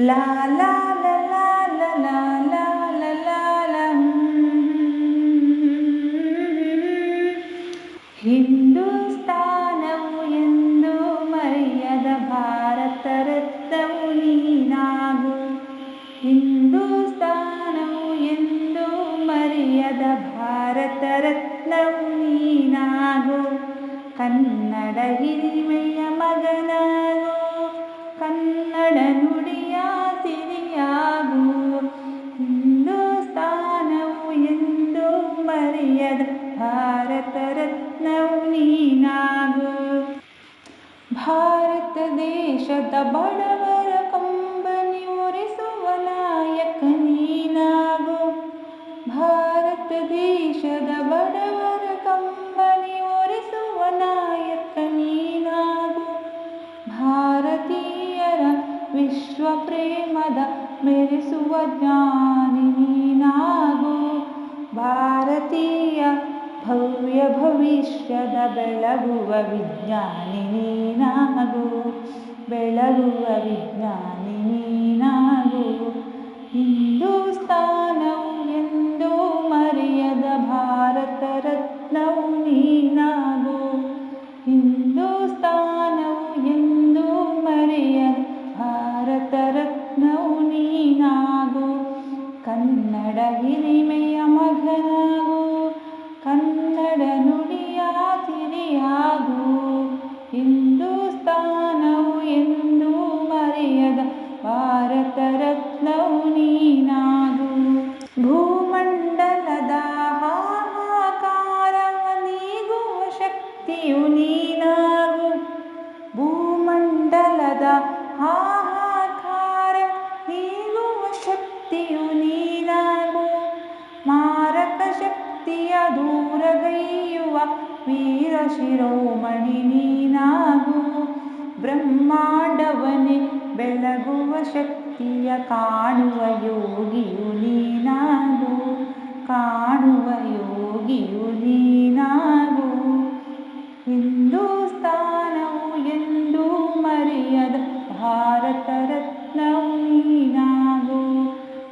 ಲಾ ಲಾ ಲ ಲಾ ಲ ಲಾ ಲಾ ಲ ಲಾ ಲ ಹಿಂದೂಸ್ತಾನವು ಎಂದು ಮರೆಯದ ಭಾರತ ರತ್ನವು ನೀನಾಗು. ಹಿಂದೂಸ್ತಾನವು ಎಂದು ಮರೆಯದ ಭಾರತ ರತ್ನವು ನೀನಾಗು. ಕನ್ನಡ ಹಿರಿಮೆಯ ಮಗನಾಗು. ದೇಶದ ಬಡವರ ಕಂಬನಿ ಒರೆಸುವ ನಾಯಕ ನೀನಾಗು ಭಾರತ ದೇಶದ ಬಡವರ ಕಂಬನಿ ಒರೆಸುವ ನಾಯಕ ನೀನಾಗು ಭಾರತೀಯರ ವಿಶ್ವ ಪ್ರೇಮದ ಮೆರೆಸುವ ಜ್ಞಾನಿ ನೀನಾಗು ಭಾರತೀಯ ಭವ್ಯ ಭವಿಷ್ಯದ ಬೆಳಗುವ ವಿಜ್ಞಾನಿ ನೀನಾಗು, ಬೆಳಗುವ ವಿಜ್ಞಾನಿ ನೀನಾಗು. ಹಿಂದೂಸ್ತಾನವು ಎಂದೂ ಮರೆಯದ ಭಾರತ ರತ್ನವು ನೀನಾಗು. ಹಿಂದೂಸ್ತಾನವು ಎಂದೂ ಮರೆಯದ ಭಾರತ ರತ್ನವು ನೀನಾಗು. ಕನ್ನಡ ಹಿರಿಮೆಯ ಮಗನಾಗು. ಶಕ್ತಿಯು ನೀನಾಗು. ಭೂಮಂಡಲದ ಹಾಹಾಕಾರ ನೀಲುವ ಶಕ್ತಿಯು ನೀನಾಗು. ಮಾರಕ ಶಕ್ತಿಯ ದೂರಗೈಯುವ ವೀರ ಶಿರೋಮಣಿ ನೀನಾಗು. ಬ್ರಹ್ಮಾಂಡವನೇ ಬೆಳಗುವ ಶಕ್ತಿಯ ಕಾಣುವ ಯೋಗಿಯು ನೀನಾಗು. ಕಾಣುವ ಯೋಗಿಯು